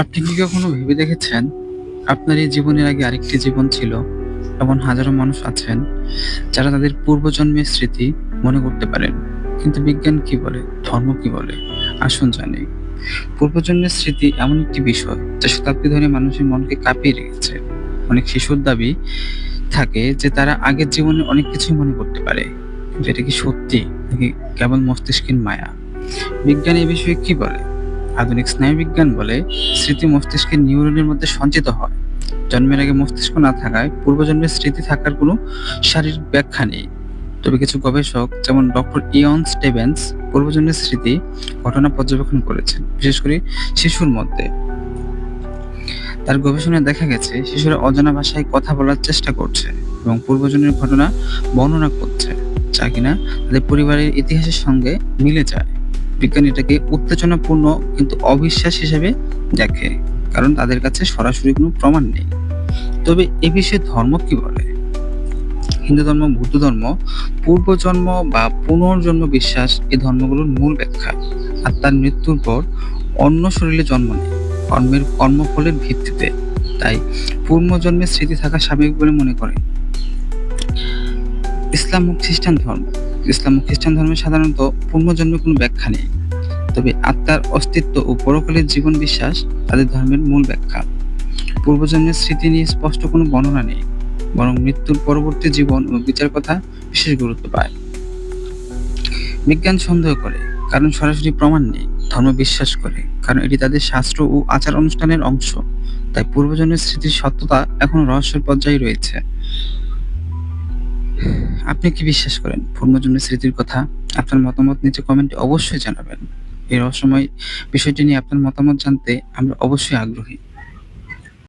আপনি কি কখনো ভেবে দেখেছেন, আপনার এই জীবনের আগে আরেকটি জীবন ছিল? এমন হাজারো মানুষ আছেন, যারা তাদের পূর্বজন্মের স্মৃতি মনে করতে পারেন। কিন্তু বিজ্ঞান কি বলে, ধর্ম কি বলে? আসুন জানি। পূর্বজন্মের স্মৃতি এমন একটি বিষয়, যা শতাব্দী ধরে মানুষের মনকে কাঁপিয়ে রেখেছে। অনেক শিশুর দাবি থাকে যে তারা আগের জীবনে অনেক কিছুই মনে করতে পারে। এটা কি সত্যি, নাকি কেবল মস্তিষ্কের মায়া? বিজ্ঞান এই বিষয়ে কি বলে? আধুনিক স্নায়ুবিজ্ঞান বলে স্মৃতি মস্তিষ্কের নিউরনের মধ্যে সঞ্চিত হয়। জন্মের আগে মস্তিষ্ক না থাকায় পূর্বজন্মের স্মৃতি থাকার কোনো শারীরিক ব্যাখ্যা নেই। তবে কিছু গবেষক, যেমন ডক্টর ইয়ন স্টেভেন্স, পূর্বজন্মের স্মৃতি ঘটনা পর্যবেক্ষণ করেছেন, বিশেষ করে শিশুর মধ্যে। তার গবেষণায় দেখা গেছে, শিশুরা অজানা ভাষায় কথা বলার চেষ্টা করছে এবং পূর্বজন্মের ঘটনা বর্ণনা করছে, যা কিনা তাদের পরিবারের ইতিহাসের সঙ্গে মিলে যায়। বিজ্ঞান এটাকে উত্তেজনাপূর্ণ কিন্তু অবিশ্বাস হিসেবে দেখে, কারণ তাদের কাছে সরাসরি কোনো প্রমাণ নেই। তবে এ বিষয়ে ধর্ম কি বলে? হিন্দু ধর্ম, বৌদ্ধ ধর্ম, পূর্বজন্ম বা পুনর্জন্ম বিশ্বাস এই ধর্মগুলোর মূল ব্যাখ্যা। আর তার মৃত্যুর পর অন্য শরীরে জন্ম নেয়, কর্মের কর্মফলের ভিত্তিতে। তাই পূর্বজন্মের স্মৃতি থাকা স্বাভাবিক বলে মনে করে। ইসলাম ও খ্রিস্টান ধর্ম ইসলাম ও খ্রিস্টান ধর্মে সাধারণত পূর্বজন্মের কোনো ব্যাখ্যা নেই। তবে আত্মার অস্তিত্ব ও পরকালের জীবন বিশ্বাস তাদের ধর্মের মূল ব্যাখ্যা। পূর্বজন্মের স্মৃতি নিয়ে স্পষ্ট কোনো বর্ণনা নেই, বরং মৃত্যুর পরবর্তী জীবন ও বিচার কথা বিশেষ গুরুত্ব পায়। বিজ্ঞান সন্দেহ করে, কারণ সরাসরি প্রমাণ নেই, ধর্ম বিশ্বাস করে, কারণ এটি তাদের শাস্ত্র ও আচার অনুষ্ঠানের অংশ। তাই পূর্বজন্মের স্মৃতির সত্যতা এখন রহস্যের পর্যায়ে রয়েছে। আপনি কি বিশ্বাস করেন? পূর্ণজন্মের স্মৃতির কথা আপনার মতামত নিচে কমেন্টে অবশ্যই জানাবেন। এই রহস্যময় বিষয়টি নিয়ে আপনার মতামত জানতে আমরা অবশ্যই আগ্রহী।